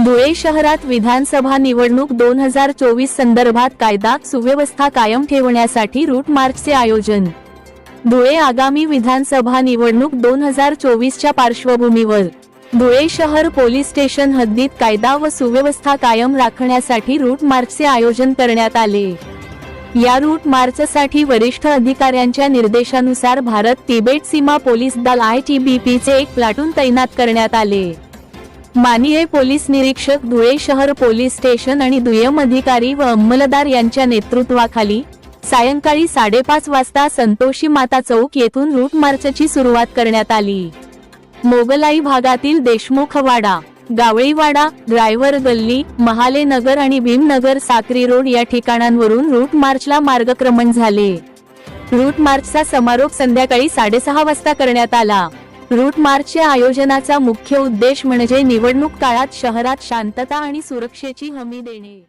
धुळे शहरात विधानसभा निवडणूक दोन हजार चोवीस संदर्भात कायदा सुव्यवस्था कायम ठेवण्यासाठी रूट मार्चचे आयोजन. धुळे आगामी विधानसभा निवडणूक दोन हजार चोवीसच्या पार्श्वभूमीवर. धुळे शहर पोलीस स्टेशन हद्दीत कायदा व सुव्यवस्था कायम राखण्यासाठी रूट मार्चचे आयोजन करण्यात आले. या रूट मार्चसाठी वरिष्ठ अधिकाऱ्यांच्या निर्देशानुसार भारत तिबेट सीमा पोलीस दल आय टी बी पीचे एक प्लाटून तैनात करण्यात आले. मानिये पोलीस निरीक्षक धुळे शहर पोलीस स्टेशन आणि दुय्यम अधिकारी व अंमलदार यांच्या नेतृत्वाखाली सायंकाळी साडेपाच वाजता संतोषी माता चौक येथून रूट मार्चची सुरुवात करण्यात आली. मोगलाई भागातील देशमुख वाडा गावळीवाडा ड्रायव्हर गल्ली महाले नगर आणि भीमनगर साक्री रोड या ठिकाणांवरून रूट मार्चला मार्गक्रमण झाले. रूट मार्चचा समारोप संध्याकाळी साडेसहा वाजता करण्यात आला. रूट मार्चच्या आयोजनाचा मुख्य उद्देश म्हणजे निवडणूक काळात शहरात शांतता आणि सुरक्षेची हमी देणे.